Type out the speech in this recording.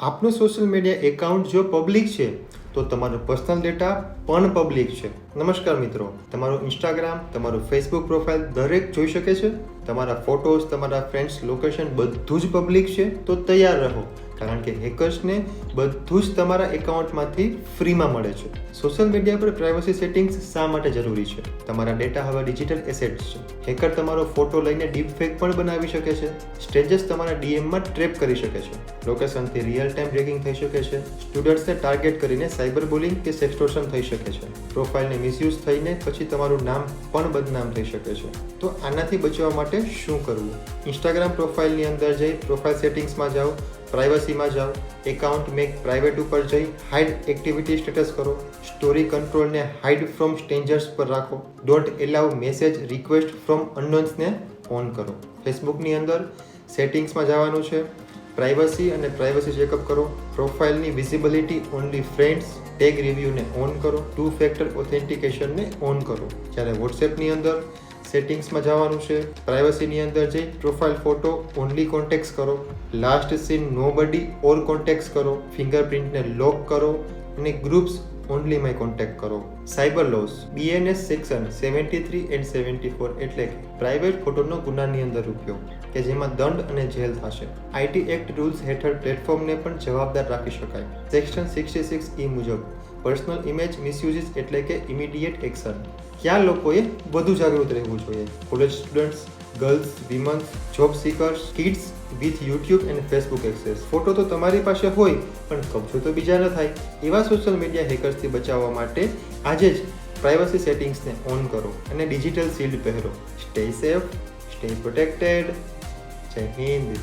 આપનું social media account જો public છે, તો તમારો પર્સનલ ડેટા પણ પબ્લિક છે. નમસ્કાર મિત્રો. તમારું ઇન્સ્ટાગ્રામ તમારું ફેસબુક પ્રોફાઇલ દરેક જોઈ શકે છે. તમારા ફોટોઝ તમારા ફ્રેન્ડ્સ લોકેશન બધું જ પબ્લિક છે. તો તૈયાર રહો. કારણ કે હેકર્સને બધું જ તમારા એકાઉન્ટમાંથી ફ્રીમાં મળે છે. સોશિયલ મીડિયા પર પ્રાઇવસી સેટિંગ્સ શા માટે જરૂરી છે? તમારા ડેટા હવે ડિજિટલ એસેટ્સ છે. હેકર તમારો ફોટો લઈને ડીપ ફેક પણ બનાવી શકે છે. સ્ટેજસ તમારા ડીએમમાં ટ્રેપ કરી શકે છે. લોકેશનથી રિયલ ટાઈમ ટ્રેકિંગ થઈ શકે છે. સ્ટુડન્ટ્સને ટાર્ગેટ કરીને સાયબર બુલિંગ કે સેક્સટોર્શન થઈ શકે છે. પ્રોફાઇલને મિસયુઝ થઈને પછી તમારું નામ પણ બદનામ થઈ શકે છે. તો આનાથી બચવા માટે શું કરવું? ઇન્સ્ટાગ્રામ પ્રોફાઇલની અંદર જઈ પ્રોફાઇલ સેટિંગ્સમાં જાઓ. પ્રાઇવસીમાં જાઓ એકાઉન્ટ મેક પ્રાઇવેટ ઉપર જઈ હાઇડ એક્ટિવિટી સ્ટેટસ કરો સ્ટોરી કંટ્રોલને હાઇડ ફ્રોમ સ્ટ્રેન્જર્સ પર રાખો. Don't allow message request from અનનોન્સને on કરો. ફેસબુકની અંદર સેટિંગ્સમાં જવાનું છે. પ્રાઇવસી અને પ્રાઇવસી ચેકઅપ કરો. પ્રોફાઇલની વિઝિબિલિટી ઓનલી ફ્રેન્ડ્સ ટેગ રિવ્યૂને ઓન કરો. ટુ ફેક્ટર ઓથેન્ટિકેશનને ઓન કરો. જ્યારે વોટ્સએપની અંદર સેટિંગ્સમાં જવાનું છે. પ્રાઇવસીની અંદર જઈ પ્રોફાઇલ ફોટો ઓનલી કોન્ટેક્ટ કરો. Last seen nobody or contacts કરો ફિંગરપ્રિન્ટને લોક કરો અને ગ્રુપ્સ ઓનલી માય કોન્ટેક્ટ કરો. Cyber laws BNS section seventy three and seventy four એટલે પ્રાઇવેટ ફોટોનો ગુનાની અંદર ઉપયોગ, કે જેમાં દંડ અને જેલ થશે. આઈટી એક્ટ રૂલ્સ હેઠળ પ્લેટફોર્મને પણ જવાબદાર રાખી શકાય. સેક્શન સિક્સટી સિક્સ ઈ મુજબ પર્સનલ ઇમેજ મિસયુઝિસ એટલે કે ઇમિડિયેટ એક્શન ક્યાં લોકોએ વધુ જાગૃત રહેવું જોઈએ? College students girls women's job seekers kids with YouTube and Facebook access photo તો તમારી પાસે હોય, પણ કબજો તો બીજા ન થાય. એવા સોશિયલ મીડિયા હેકર્સથી બચાવવા માટે આજે જ પ્રાઇવસી સેટિંગ્સને ઓન કરો અને ડિજિટલ શિલ્ડ પહેરો. Stay safe stay protected Jai Hind.